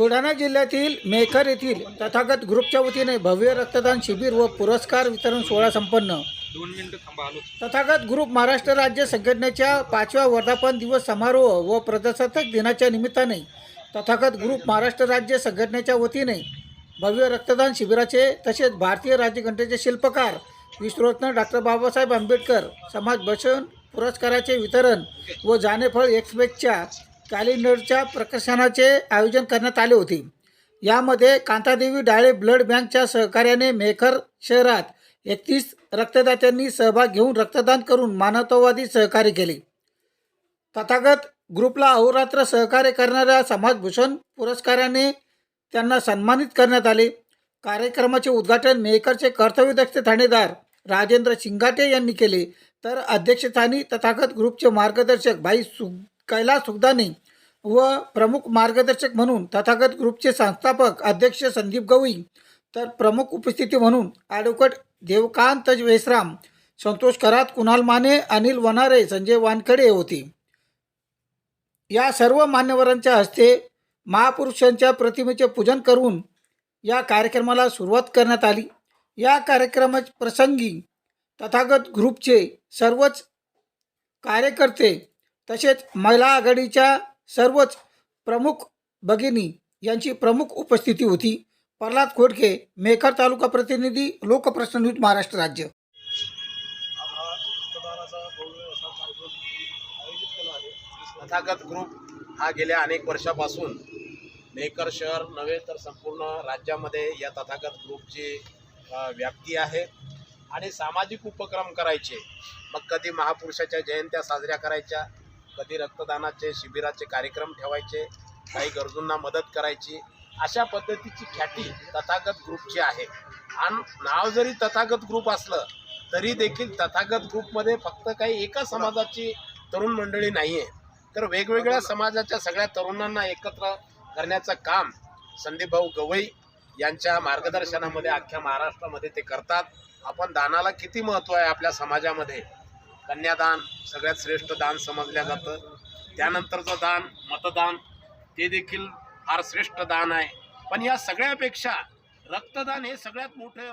बुलढाणा जिल्ह्यातील मेकर येथील तथागत ग्रुपच्या वतीने भव्य रक्तदान शिबिर व पुरस्कार वितरण सोहळा संपन्न. तथागत ग्रुप महाराष्ट्र राज्य संघटनेच्या पाचव्या वर्धापन दिवस समारोह व प्रजासत्ताक दिनाच्या निमित्ताने तथागत ग्रुप महाराष्ट्र राज्य संघटनेच्या वतीने भव्य रक्तदान शिबिराचे तसेच भारतीय राज्यघटनेचे शिल्पकार विश्वरत्न डॉक्टर बाबासाहेब आंबेडकर समाज भूषण पुरस्काराचे वितरण व जानेफळ एक्सप्रेसच्या कॅलेंडरच्या प्रकाशनाचे आयोजन करण्यात आले होते. यामध्ये कांतादेवी डाळे ब्लड बँकच्या सहकार्याने मेखर शहरात एकतीस रक्तदात्यांनी सहभाग घेऊन रक्तदान करून मानवतावादी सहकार्य केले. तथागत ग्रुपला अहोरात्र सहकार्य करणाऱ्या समाजभूषण पुरस्काराने त्यांना सन्मानित करण्यात आले. कार्यक्रमाचे उद्घाटन मेहकरचे कर्तव्यदक्ष ठाणेदार राजेंद्र शिंगाटे यांनी केले. तर अध्यक्षस्थानी तथागत ग्रुपचे मार्गदर्शक भाई सु कैलास सुगदाने व प्रमुख मार्गदर्शक म्हणून तथागत ग्रुपचे संस्थापक अध्यक्ष संदीप गवई तर प्रमुख उपस्थिती म्हणून ॲडव्होकेट देवकांत वेसराम संतोष करात कुणाल माने अनिल वनारे संजय वानखडे होते. या सर्व मान्यवरांच्या हस्ते महापुरुषांच्या प्रतिमेचे पूजन करून या कार्यक्रमाला सुरुवात करण्यात आली. या कार्यक्रमा प्रसंगी तथागत ग्रुपचे सर्वच कार्यकर्ते तसेच महिला आघाडीच्या सर्वच प्रमुख भगिनी यांची प्रमुख उपस्थिती होती. प्रल्हाद खोडके मेकर तालुका प्रतिनिधी लोकप्रश्न महाराष्ट्र राज्य. तथागत ग्रुप हा गेल्या अनेक वर्षापासून मेकर शहर नव्हे तर संपूर्ण राज्यामध्ये या तथागत ग्रुपची व्याप्ती आहे. आणि सामाजिक उपक्रम करायचे. मग कधी महापुरुषाच्या जयंत्या साजऱ्या करायच्या कधी रक्तदानाचे शिबिराचे कार्यक्रम ठेवायचे काही गरजूंना मदत करायची अशा पद्धतीची ख्याती तथागत ग्रुपची आहे. आणि नाव जरी तथागत ग्रुप असलं तरी देखील तथागत ग्रुपमध्ये फक्त काही एका समाजाची तरुण मंडळी नाही आहे तर वेगवेगळ्या समाजाच्या सगळ्या तरुणांना एकत्र करण्याचं काम संदीपभाऊ गवई यांच्या मार्गदर्शनामध्ये अख्ख्या महाराष्ट्रामध्ये ते करतात. आपण दानाला किती महत्त्व आहे आपल्या समाजामध्ये? कन्यादान सगळ्यात श्रेष्ठ दान समजलं जातं. त्यानंतरचं दान मतदान ते देखील फार श्रेष्ठ दान आहे. पण या सगळ्यापेक्षा रक्तदान हे सगळ्यात मोठं